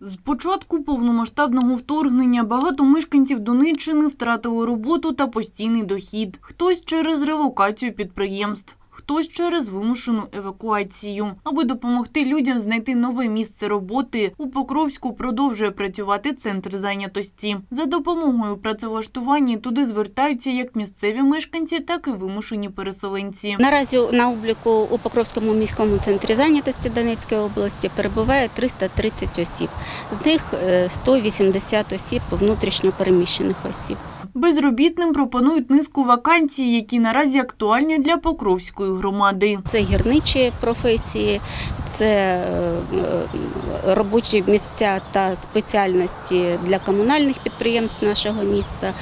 З початку повномасштабного вторгнення багато мешканців Донеччини втратили роботу та постійний дохід. Хтось через релокацію підприємств, хтось через вимушену евакуацію. Аби допомогти людям знайти нове місце роботи, у Покровську продовжує працювати центр зайнятості. За допомогою працевлаштування туди звертаються як місцеві мешканці, так і вимушені переселенці. Наразі на обліку у Покровському міському центрі зайнятості Донецької області перебуває 330 осіб. З них е, 180 осіб внутрішньо переміщених осіб. Безробітним пропонують низку вакансій, які наразі актуальні для Покровської громади. Це гірничі професії, це е, робочі місця та спеціальності для комунальних підприємств нашого міста.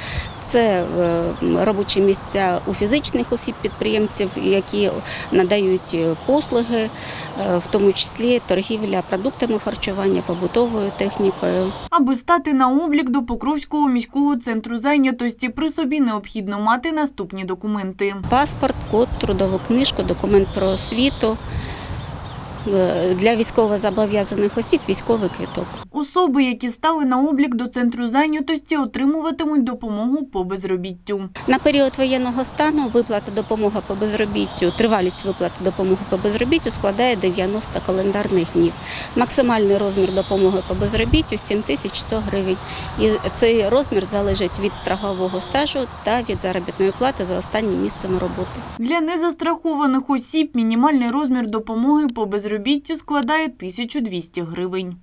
Це е, робочі місця у фізичних осіб підприємців, які надають е, послуги, е, в тому числі торгівля продуктами харчування, побутовою технікою. Аби стати на облік до Покровського міського центру зайнятості, при собі необхідно мати наступні документи. Паспорт, код, трудову книжку, документ про освіту. Для військовозобов'язаних осіб військовий квиток. Особи, які стали на облік до центру зайнятості, отримуватимуть допомогу по безробіттю. На період воєнного стану виплата допомоги по безробіттю, тривалість виплати допомоги по безробіттю складає 90 календарних днів. Максимальний розмір допомоги по безробіттю 7100 гривень. І цей розмір залежить від страхового стажу та від заробітної плати за останнім місцем роботи. Для незастрахованих осіб мінімальний розмір допомоги по безробіттю складає 1200 гривень.